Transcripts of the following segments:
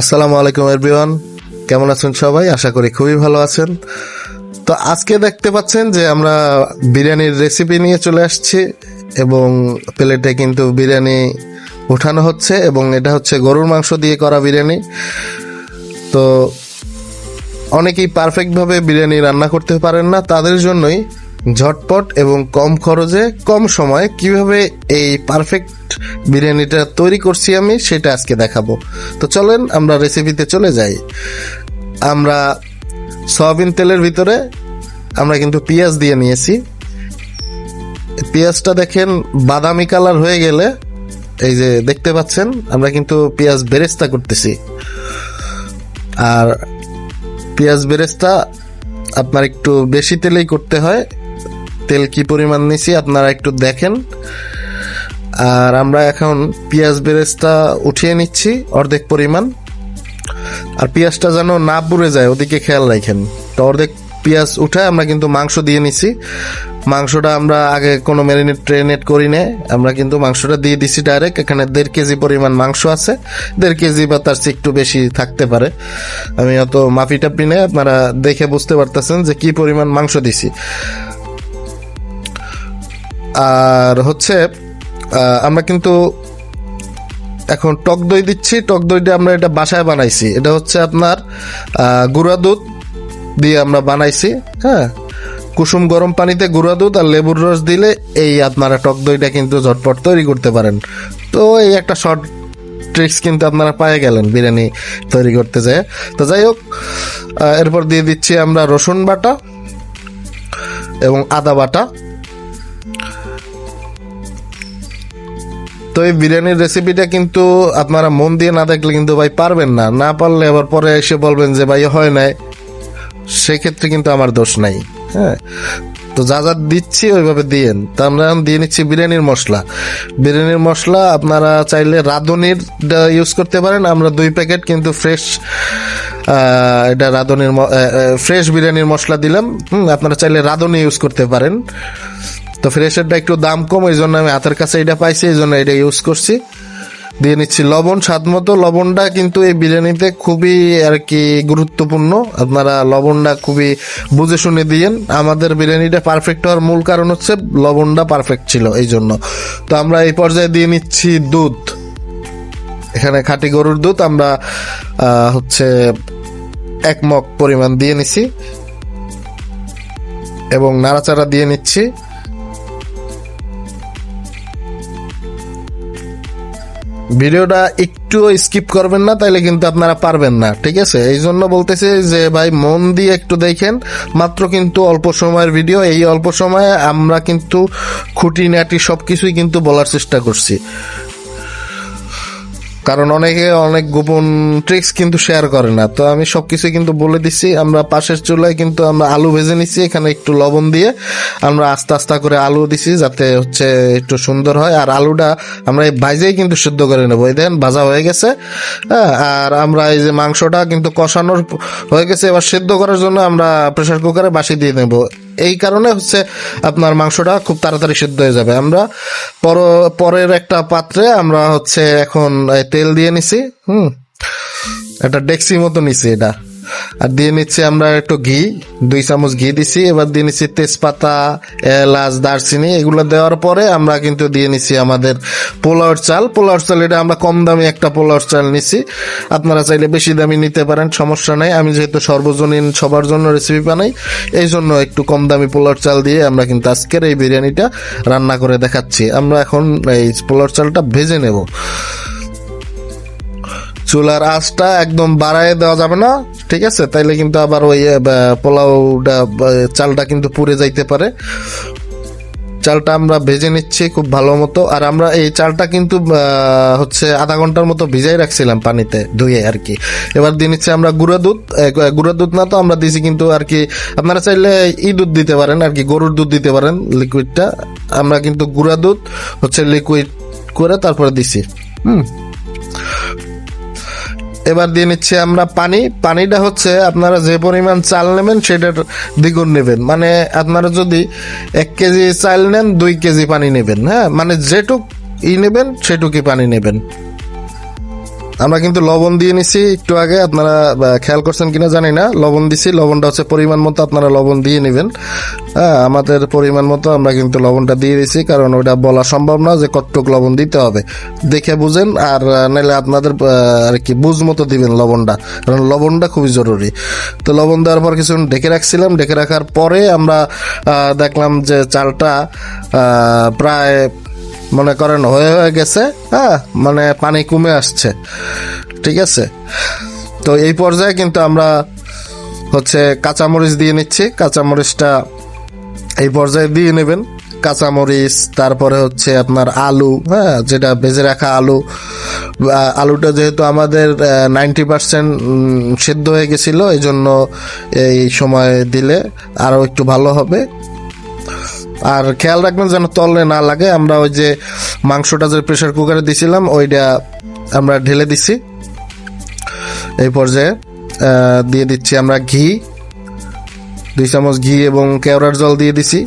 আসসালামু আলাইকুম এভরিওয়ান কেমন আছেন সবাই? আশা করি খুবই ভালো আছেন। তো আজকে দেখতে পাচ্ছেন যে আমরা বিরিয়ানির রেসিপি নিয়ে চলে আসছি এবং প্লেটে কিন্তু বিরিয়ানি উঠানো হচ্ছে এবং এটা হচ্ছে গরুর মাংস দিয়ে করা বিরিয়ানি। তো অনেকেই পারফেক্টভাবে বিরিয়ানি রান্না করতে পারেন না, তাদের জন্যই ঝটপট এবং কম খরচে, কম সময়ে কীভাবে এই পারফেক্ট বিরিয়ানিটা তৈরি করছি আমি, সেটা আজকে দেখাবো। তো চলেন আমরা রেসিপিতে চলে যাই। আমরা সয়াবিন তেলের ভিতরে আমরা কিন্তু পেঁয়াজ দিয়ে নিয়েছি। পেঁয়াজটা দেখেন বাদামি কালার হয়ে গেলে, এই যে দেখতে পাচ্ছেন, আমরা কিন্তু পেঁয়াজ বেরেস্তা করতেছি। আর পেঁয়াজ বেরেস্তা আপনার একটু বেশি তেলেই করতে হয়। তেল কি পরিমাণ নিছি আপনারা একটু দেখেন। আর আমরা এখন পেঁয়াজ বেরেস্তা উঠিয়ে নিচ্ছি, অর্ধেক পরিমাণ। আর পেঁয়াজটা যেন না পুড়ে যায়, ওদিকে খেয়াল রাখেন। তো অর্ধেক পেঁয়াজ উঠায় আমরা কিন্তু মাংস দিয়ে নিছি। মাংসটা আমরা আগে কোনো ম্যারিনেট ট্রেনেট করি না। আমরা কিন্তু মাংসটা দিয়ে দিছি ডাইরেক্ট এখানে দেড় কেজি পরিমাণ মাংস আছে। দেড় কেজি বা তার চেয়ে একটু বেশি থাকতে পারে। আমি অত মাফি টাপি নেই আপনারা দেখে বুঝতে পারতেছেন যে কি পরিমাণ মাংস দিছি। আর হচ্ছে আমরা কিন্তু এখন টক দই দিচ্ছি। টক দইটা আমরা এটা বাসায় বানাইছি। এটা হচ্ছে আপনার গুঁড়া দুধ দিয়ে আমরা বানাইছি হ্যাঁ? কুসুম গরম পানিতে গুঁড়া দুধ আর লেবুর রস দিলে এই আপনারা টক দইটা কিন্তু ঝটপট তৈরি করতে পারেন। তো এই একটা শর্ট ট্রিক্স কিন্তু আপনারা পায়ে গেলেন বিরিয়ানি তৈরি করতে যায়। তো যাই হোক এরপর দিয়ে দিচ্ছি আমরা রসুন বাটা এবং আদা বাটা। তো এই বিরিয়ানির রেসিপিটা কিন্তু আপনারা মন দিয়ে না দেখলে কিন্তু ভাই পারবেন না। না পারলে আবার পরে এসে বলবেন যে, ভাই হয় নাই। সেক্ষেত্রে কিন্তু আমার দোষ নাই হ্যাঁ? তো যা যা দিচ্ছি ওইভাবে দিয়েন। তো আমরা এখন দিয়ে নিচ্ছি বিরিয়ানির মশলা। বিরিয়ানির মশলা আপনারা চাইলে রাঁধুনির ইউজ করতে পারেন। আমরা দুই প্যাকেট কিন্তু ফ্রেশ এটা রাঁধুনির ফ্রেশ বিরিয়ানির মশলা দিলাম। হুম, আপনারা চাইলে রাঁধুনি ইউজ করতে পারেন। তো ফ্রেশেরটা একটু দাম কম, এই জন্য আমি হাতের কাছে এটা পাইছি, এই জন্য এটা ইউজ করছি। দিয়ে নিচ্ছি লবণ, স্বাদ মতো। লবণটা কিন্তু এই বিরিয়ানিতে খুবই আর কি গুরুত্বপূর্ণ। আপনারা লবণটা খুবই বুঝে শুনে দিয়েন। আমাদের বিরিয়ানিটা পারফেক্ট হওয়ার মূল কারণ হচ্ছে লবণটা পারফেক্ট ছিল, এই জন্য। তো আমরা এই পর্যায়ে দিয়ে নিচ্ছি দুধ। এখানে খাঁটি গরুর দুধ, আমরা হচ্ছে এক মগ পরিমাণ দিয়ে নিছি। এবং নাড়াচাড়া দিয়ে নিচ্ছি। ভিডিওটা একটু স্কিপ করবেন না, তাইলে কিন্তু আপনারা পারবেন না, ঠিক আছে? এই জন্য বলতেছি যে, ভাই, মন দিয়ে একটু দেখেন, মাত্র কিন্তু অল্প সময়ের ভিডিও এই অল্প সময়ে আমরা কিন্তু খুঁটিনাটি সব কিছুই কিন্তু বলার চেষ্টা করছি। কারণ অনেকে অনেক গোপন ট্রিক্স কিন্তু শেয়ার করে না। তো আমি সব সবকিছু কিন্তু বলে দিচ্ছি, আমরা পাশের চুলায় কিন্তু আমরা আলু ভেজে নিচ্ছি, এখানে একটু লবণ দিয়ে আমরা আস্তে আস্তে করে আলু দিছি যাতে হচ্ছে একটু সুন্দর হয়। আর আলুটা আমরা এই ভাইজেই কিন্তু সিদ্ধ করে নেব। এই দেখেন, ভাজা হয়ে গেছে হ্যাঁ? আর আমরা এই যে মাংসটা কিন্তু কষানোর হয়ে গেছে, এবার সিদ্ধ করার জন্য আমরা প্রেসার কুকারে বাসি দিয়ে নেব। এই কারণে হচ্ছে আপনার মাংসটা খুব তাড়াতাড়ি সিদ্ধ হয়ে যাবে। আমরা পর পরের একটা পাত্রে আমরা হচ্ছে এখন তেল দিয়ে নিছি, হুম? একটা ডেক্সি মতো নিছি এটা। আর দিয়ে নিচ্ছি আমরা একটু ঘি, দুই চামচ ঘি দিছি। এবার দিয়ে নিচ্ছি তেজপাতা, এলাচ, দারচিনি, এগুলো দেওয়ার পরে আমরা কিন্তু দিয়ে নিচ্ছি আমাদের পোলাওর চাল। পোলাওর চাল, এটা আমরা কম দামি একটা পোলাওর চাল নিছি আপনারা চাইলে বেশি দামি নিতে পারেন, সমস্যা নাই। আমি যেহেতু সর্বজনীন সবার জন্য রেসিপি বানাই এই জন্য একটু কম দামি পোলাওর চাল দিয়ে আমরা কিন্তু আজকের এই বিরিয়ানিটা রান্না করে দেখাচ্ছি। আমরা এখন এই পোলাওর চালটা ভেজে নেব। চুলার আঁচটা একদম বাড়ায় দেওয়া যাবে না। ঠিক আছে, তাইলে কিন্তু আবার ওই পোলাওটা চালটা কিন্তু পুড়ে যাইতে পারে। চালটা আমরা ভেজে নিচ্ছি খুব ভালো মতো। আর আমরা এই চালটা কিন্তু হচ্ছে আধা ঘণ্টার মতো ভিজাই রাখছিলাম পানিতে ধুয়ে আর কি। এবার দিয়ে নিচ্ছি আমরা গুঁড়া দুধ। গুঁড়া দুধ না তো আমরা দিছি কিন্তু আর কি, আপনারা চাইলে ই দুধ দিতে পারেন আর কি, গরুর দুধ দিতে পারেন লিকুইডটা। আমরা কিন্তু গুঁড়া দুধ, হচ্ছে লিকুইড করে তারপরে দিছি। হুম। এবার দিয়ে নিচ্ছি আমরা পানি। পানিটা হচ্ছে আপনারা যে পরিমাণ চাল নেবেন সেটার দ্বিগুণ নেবেন। মানে আপনারা যদি এক কেজি চাল নেন, দুই কেজি পানি নেবেন হ্যাঁ? মানে যেটুক ই নেবেন, সেটুকুই পানি নেবেন। আমরা কিন্তু লবণ দিয়ে নিছি একটু আগে, আপনারা খেয়াল করছেন কিনা জানি না। লবণ দিছি, লবণটা হচ্ছে পরিমাণ মতো আপনারা লবণ দিয়ে নেবেন। হ্যাঁ আমাদের পরিমাণ মতো আমরা কিন্তু লবণটা দিয়ে দিছি, কারণ ওটা বলা সম্ভব না যে কতটুক লবণ দিতে হবে। দেখে বুঝেন, আর নাহলে আপনাদের আর কি, বুঝ মতো দিবেন লবণটা, কারণ লবণটা খুবই জরুরি। তো লবণ দেওয়ার পর কিছুক্ষণ ঢেকে রাখছিলাম, ঢেকে রাখার পরে আমরা দেখলাম যে চালটা প্রায় মনে করেন হয়ে হয়ে গেছে হ্যাঁ মানে পানি কমে আসছে, ঠিক আছে? তো এই পর্যায়ে কিন্তু আমরা হচ্ছে কাঁচামরিচ দিয়ে নিচ্ছি, কাঁচামরিচটা এই পর্যায়ে দিয়ে নেবেন, কাঁচামরিচ, তারপরে হচ্ছে আপনার আলু হ্যাঁ যেটা ভেজে রাখা আলু আলুটা যেহেতু আমাদের নাইনটি পার্সেন্ট সেদ্ধ হয়ে গেছিল এই জন্য এই সময় দিলে আরও একটু ভালো হবে। আর খেয়াল রাখবেন যেন তলে না লাগে, আমরা ওই যে মাংসটা যে প্রেশার কুকারে দিছিলাম, ওইটা আমরা ঢেলে দিছি। এই পর্যায়ে দিয়ে দিচ্ছি আমরা ঘি। দুই চামচ ঘি এবং কেওড়ার জল দিয়ে দিছি।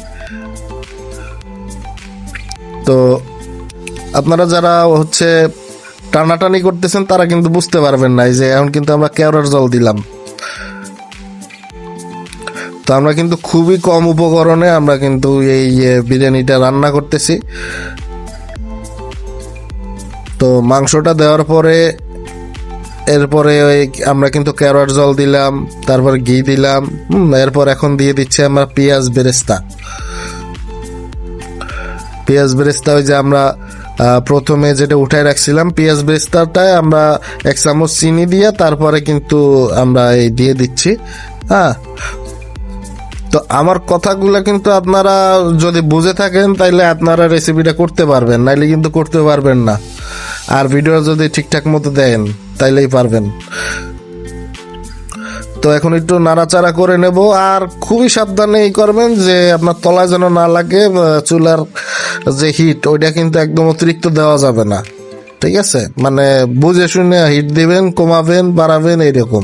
তো আপনারা যারা হচ্ছে টানাটানি করতেছেন, তারা কিন্তু বুঝতে পারবেন না এই যে এখন কিন্তু আমরা কেওড়ার জল দিলাম। তো আমরা কিন্তু খুবই কম উপকরণে আমরা কিন্তু এই বিরিয়ানিটা রান্না করতেছি। তো মাংসটা দেওয়ার পরে, এরপরে ওই আমরা কিন্তু কেরোয়ার জল দিলাম, তারপর ঘি দিলাম এরপর এখন দিয়ে দিচ্ছি আমরা পেঁয়াজ বেরেস্তা। পেঁয়াজ বেরেস্তা ওই যে আমরা প্রথমে যেটা উঠায় রাখছিলাম, পেঁয়াজ বেরেস্তাটায় আমরা এক চামচ চিনি দিয়ে তারপরে কিন্তু আমরা এই দিয়ে দিচ্ছি হ্যাঁ। তো আমার কথাগুলো কিন্তু আপনারা যদি বুঝে থাকেন, তাইলে আপনারা রেসিপিটা করতে পারবেন, নাইলে কিন্তু করতে পারবেন না। আর ভিডিও যদি ঠিকঠাক মতো দেন, তাইলেই পারবেন। তো এখন একটু নাড়াচাড়া করে নেব, আর খুবই সাবধানে এই করবেন যে আপনার তলায় যেন না লাগে চুলার যে হিট ওইটা কিন্তু একদম অতিরিক্ত দেওয়া যাবে না। ঠিক আছে? মানে বুঝে শুনে হিট দিবেন, কমাবেন, বাড়াবেন, এইরকম।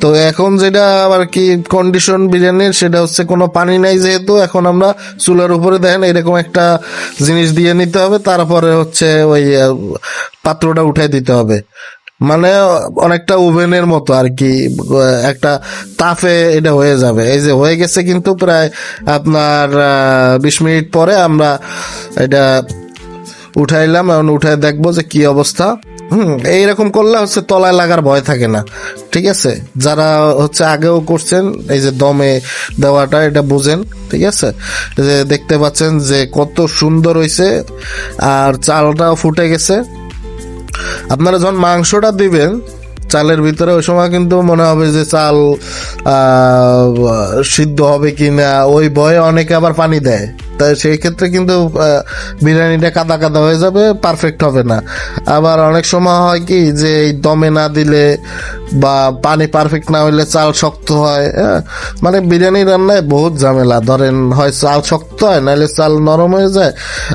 তো এখন যেটা আর কি কন্ডিশন বিরিয়ানির সেটা হচ্ছে কোনো পানি নাই যেহেতু, এখন আমরা চুলার উপরে দেখেন এরকম একটা জিনিস দিয়ে নিতে হবে, তারপরে হচ্ছে ওই পাত্রটা উঠাই দিতে হবে। মানে অনেকটা ওভেনের মতো আর কি একটা তাপে এটা হয়ে যাবে। এই যে হয়ে গেছে কিন্তু প্রায় আপনার বিশ মিনিট পরে আমরা এটা উঠাইলাম এখন উঠাই দেখব যে কি অবস্থা। হুম, এইরকম করলে হচ্ছে তলায় লাগার ভয় থাকে না। ঠিক আছে? যারা হচ্ছে আগেও করছেন, এই যে দমে দেওয়াটা, এটা বুঝেন। ঠিক আছে? যে দেখতে পাচ্ছেন যে কত সুন্দর হয়েছে আর চালটাও ফুটে গেছে। আপনারা যখন মাংসটা দিবেন, চালের ভিতরে ওই সময় কিন্তু মনে হবে যে চাল সিদ্ধ হবে কি না ওই ভয়ে অনেকে আবার পানি দেয়। তাই সেই ক্ষেত্রে কিন্তু বিরিয়ানিটা কাদা কাদা হয়ে যাবে পারফেক্ট হবে না। আবার অনেক সময় হয় কি, যে এই দমে না দিলে বা পানি পারফেক্ট না হইলে চাল শক্ত হয় হ্যাঁ? মানে বিরিয়ানি রান্নায় বহুত ঝামেলা। ধরেন হয় চাল শক্ত হয় নাহলে চাল নরম হয়ে যায়,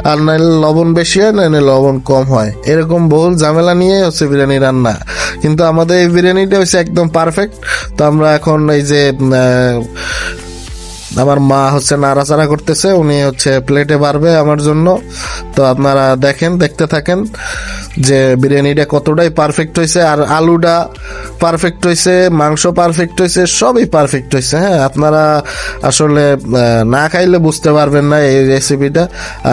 আর নাহলে লবণ বেশি হয় নাহলে লবণ কম হয়। এরকম বহুল ঝামেলা নিয়ে হচ্ছে বিরিয়ানি রান্না। কিন্তু আমাদের এই বিরিয়ানিটা হচ্ছে একদম পারফেক্ট তো আমরা এখন এই যে আমার মা হচ্ছে নাড়াচাড়া করতেছে, উনি হচ্ছে প্লেটে বাড়বে আমার জন্য। তো আপনারা দেখেন, দেখতে থাকেন যে বিরিয়ানিটা কতটাই পারফেক্ট হয়েছে, আর আলুটা পারফেক্ট হয়েছে, মাংস পারফেক্ট হয়েছে, সবই পারফেক্ট হয়েছে হ্যাঁ? আপনারা আসলে না খাইলে বুঝতে পারবেন না এই রেসিপিটা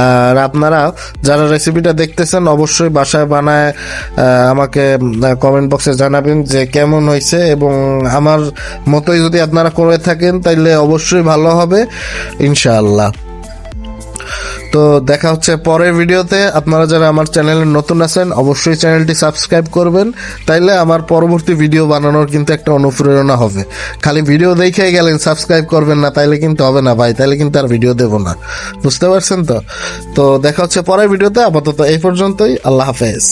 আর আপনারা যারা রেসিপিটা দেখতেছেন, অবশ্যই বাসায় বানায় আমাকে কমেন্ট বক্সে জানাবেন যে কেমন হয়েছে, এবং আমার মতোই যদি আপনারা করে থাকেন, তাইলে অবশ্যই ভালো হবে, ইনশাআল্লাহ। তো দেখা হচ্ছে পরের ভিডিওতে। আপনারা যারা আমার চ্যানেলে নতুন আছেন, অবশ্যই চ্যানেলটি সাবস্ক্রাইব করবেন। তাইলে আমার পরবর্তী ভিডিও বানানোর কিন্তু একটা অনুপ্রেরণা হবে। খালি ভিডিও দেখে গেলেন, সাবস্ক্রাইব করবেন না, তাইলে কিন্তু হবে না ভাই, তাইলে কিন্তু আর ভিডিও দেবো না। বুঝতে পারছেন তো? তো দেখা হচ্ছে পরের ভিডিওতে, আপাতত এই পর্যন্তই, আল্লাহ হাফেজ।